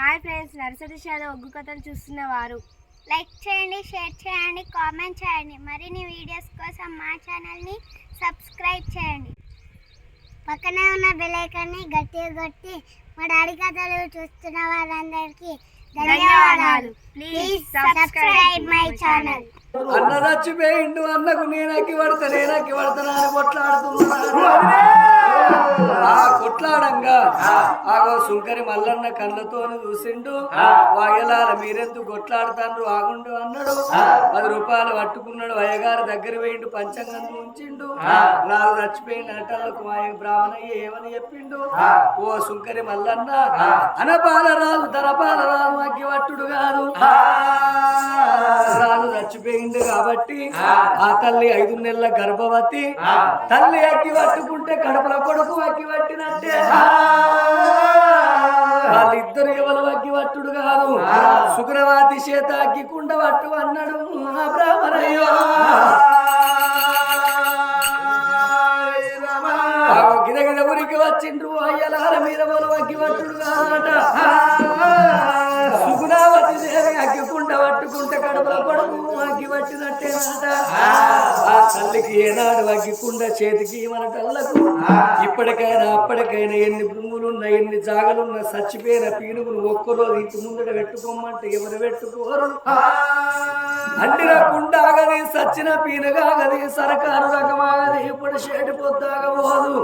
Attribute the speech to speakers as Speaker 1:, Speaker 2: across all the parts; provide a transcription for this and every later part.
Speaker 1: Hi friends nursery షాద ఒగ్గు కథలు చూస్తున్న వారు.
Speaker 2: లైక్ చేయండి షేర్ చేయండి కామెంట్ చేయండి. మరిన్ని వీడియోస్ కోసం మా ఛానల్ని సబ్స్క్రైబ్ చేయండి. పక్కనే ఉన్న బెల్ ఐకాన్ని గట్టిగా కొట్టి మా డాడీ కథలు చూస్తున్న వారందరికీ ధన్యవాదాలు. ప్లీజ్ సబ్స్క్రైబ్ మై ఛానల్
Speaker 3: అన్న చచ్చిపోయిండు అన్నకు నేనకి పడతా నేనకి పడతానా అని కొట్లాడుతున్నాడు. ఆ కొట్లాడంగా ఆగో సుంకరి మల్లన్న కళ్ళతో చూసిండు. వాగలాల మీరెందుకు కొట్లాడుతాండ్రు? ఆగుండు అన్నాడు. పది రూపాయలు పట్టుకున్నాడు. అయ్యగారి దగ్గర పోయిండు పంచంగం ఉంచిండు. నాకు చచ్చిపోయిన నటలకు మా బ్రాహ్మణయ్య ఏమని చెప్పిండు? ఓ సుంకరి మల్లన్న అనపాల రాదు తనపాల రాదు అగ్గి పట్టుడు కాదు రాజు చచ్చిపోయింది కాబట్టి ఆ. తల్లి ఐదు నెలల గర్భవతి. తల్లి అగ్గి పట్టుకుంటే కడపల కొడుకు అగ్గి పట్టినట్టే. వాళ్ళిద్దరు ఎవరు అగ్గి పట్టుడు కాదు. శుక్రవాతి చేత అగ్గి కుండ పట్టు అన్నాడు బ్రాహ్మణయ్యో ఏనాడు అగ్గికుండా చేతికి మన కళ్ళకు ఇప్పటికైనా అప్పటికైనా ఎన్ని భూములున్నా ఎన్ని జాగలున్నా చచ్చిపోయిన పీనుగులు ఒక్కరోజు ఇంటి ముందట పెట్టుకోమంటే ఎవరు పెట్టుకోరు? అండిన కుండగది సచ్చిన పీనగాగది సరకారు రకమాగది ఇప్పుడు షేటు పొద్దాగబోదు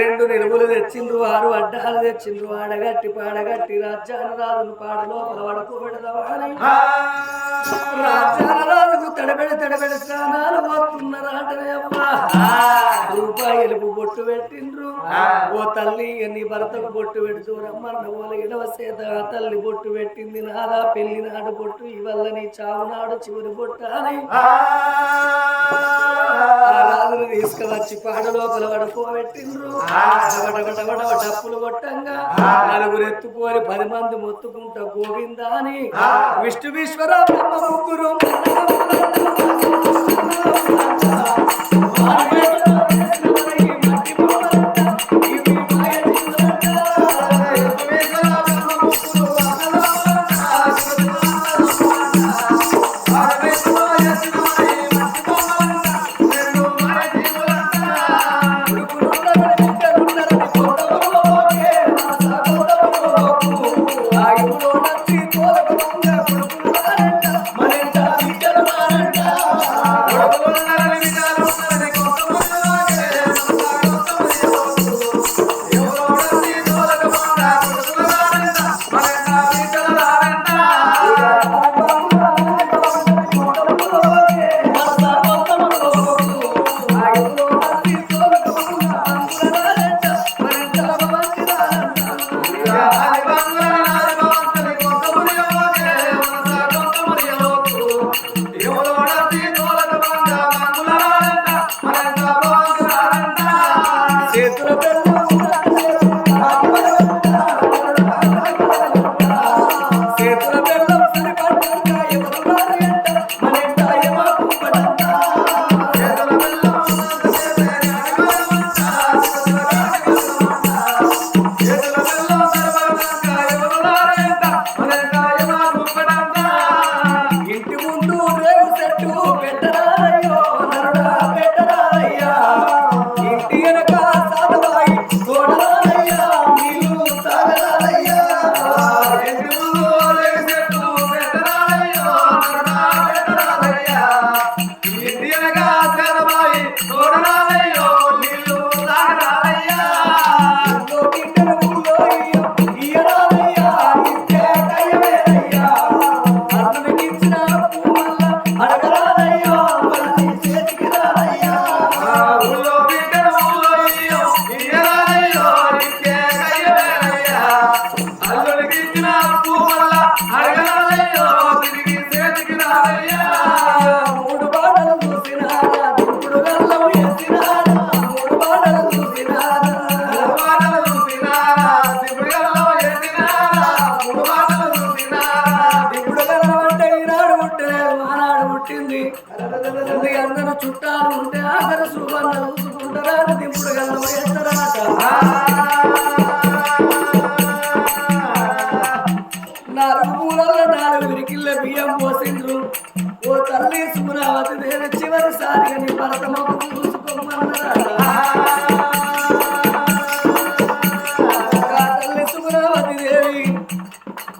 Speaker 3: రెండు నిలువులు తెచ్చిండ్రు వారు అడ్డాలు తెచ్చిండ్రు ఆడగట్టి పాడగట్టి రాజ్యాన్ని రాజును పాడలో లోపల వడకు రాజ్యాల రాజుకు తడబెడి తడబెడి స్నానాలు పోతున్నారాటనే రూపాయలకు బొట్టు పెట్టిండ్రు. ఓ తల్లి నీ భర్తకు బొట్టు పెడుతూ రమ్మన్న ఓల సేత ఆ తల్లి బొట్టు పెట్టింది. నాదా పెళ్ళి నాడు బొట్టు ఇవల్ల నీ చావు నాడు చివరి బొట్టు అని. రాజును తీసుకువచ్చి పాడ లోపల పడుకోబెట్టిండ్రు డప్పులు కొట్టంగా నలుగురు ఎత్తుకొని పది మంది మొత్తుకుంటా గోవిందా అని. విష్ణు విశ్వర బ్రహ్మ ముగ్గురు చేతుల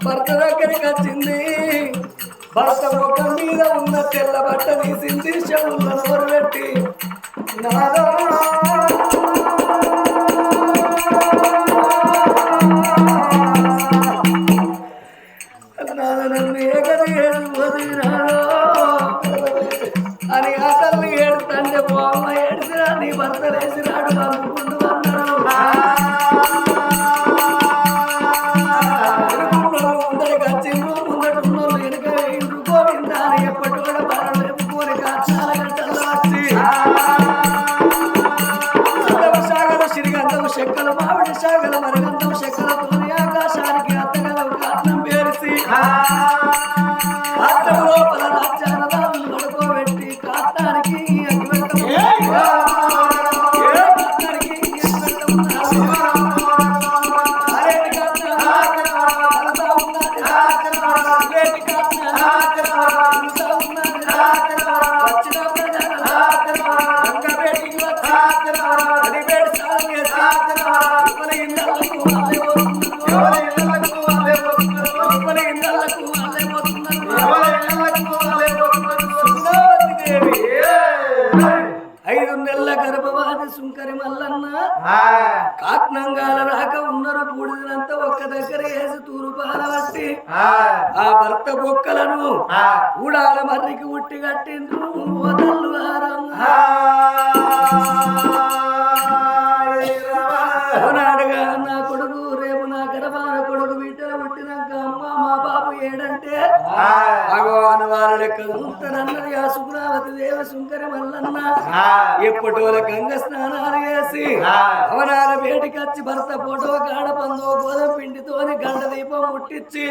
Speaker 3: భర్త దగ్గరికి వచ్చింది. భర్త ఒక మీద ఉన్న తెల్ల బట్ట తీసింది. చెవులను మొరబెట్టి నాదా! నాన్న నన్ను ఏడు వదిలినాడో అని ఆ ఏడుతంటే బామ్మ ఏడిసిరా నీ భర్త లేచి లోపల రాజ్యాల రాములు ఐదు నెలల గర్భవాది సుంకరి మల్లన్న. కాట్నంగాల రాక ఉన్నారు బూడిదనంతా ఒక్క దగ్గర వేసి తూరు పాలబట్టి ఆ. భర్త బొక్కలను ఊడాల మర్రికి ఉట్టి కట్టిండ్రు. వదల్లు ఉంటానన్నది ఆ సుగుణావతి దేవ శుంకర మల్లన్న. ఎప్పటోల గంగ స్నానాలు చేసి అవనాల వేటికి వచ్చి భర్త ఫోటో కాడ పందో గోధుమ పిండితోని గంట దీపం ముట్టించి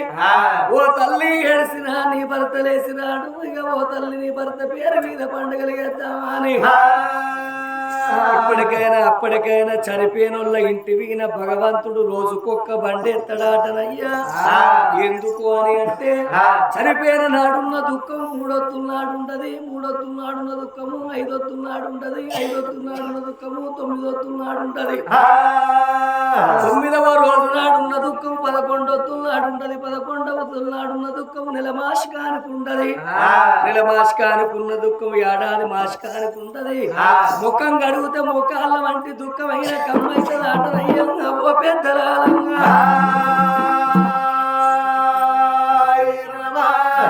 Speaker 3: ఓ తల్లి ఏడిసిన నీ భర్త లేసినాడు ఇక ఓ తల్లి నీ భర్త పేరు మీద పండుగలు చేద్దామా అని. ఇప్పటికైనా అప్పటికైనా చనిపోయినోళ్ళ ఇంటి వీన భగవంతుడు రోజుకొక్క బండి ఎత్తడాటనయ్యా. ఎందుకు అని అంటే చనిపోయిన నాడున్న దుఃఖం మూడొత్తున్నాడు ఉంటది మూడొత్తున్నాడున్న దుఃఖము ఐదొత్తున్నాడు ఉంటది ఐదొత్తున్నాడున్న దుఃఖము తొమ్మిదొత్తున్నాడు ఉంటది తొమ్మిదవ రోజు నాడున్న దుఃఖం పదకొండొత్తున్నాడు ఉంటది పదకొండవ నాడున్న దుఃఖం నెల మాసికానికి ఉంటది నెల మాసికానికి ఉన్న దుఃఖం ఏడాది మాసికానికి ఉంటది ముఖం గడిగితే ముఖాల వంటి దుఃఖమైన కమ్మైతే ఆటనయ్యంగా ఓ పెద్దలాలంగా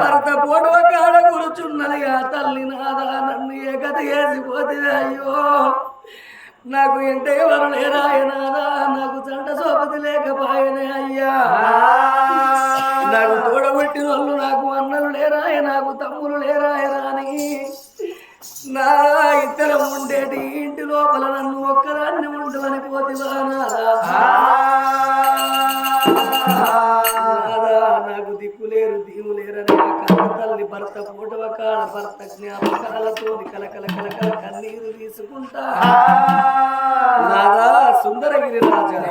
Speaker 3: భర్త పోటు కాడ కూర్చున్నది ఆ తల్లి నాదా నన్ను ఏకత వేసిపోతే అయ్యో నాకు ఎంత ఎవరు లేరాయ నాదా నాకు చంట సోపతి లేకపాయనే అయ్యా నాకు తోడబుట్టిన వాళ్ళు నాకు అన్నలు లేరాయ నాకు తమ్ములు లేరాయ రాని. నా ఇద్దరం ఉండేటి ఇంటి లోపల నన్ను ఒక్కదాన్ని ఉండవని పోతివా నాదా నాదా, నాకు దిక్కులేరు నా కన్న తల్లి భర్త పూటవ కాడ భర్త జ్ఞాపకాలతో కలకల కలకల కన్నీరు తీసుకుంటా. నాదా సుందరగిరి రాజా.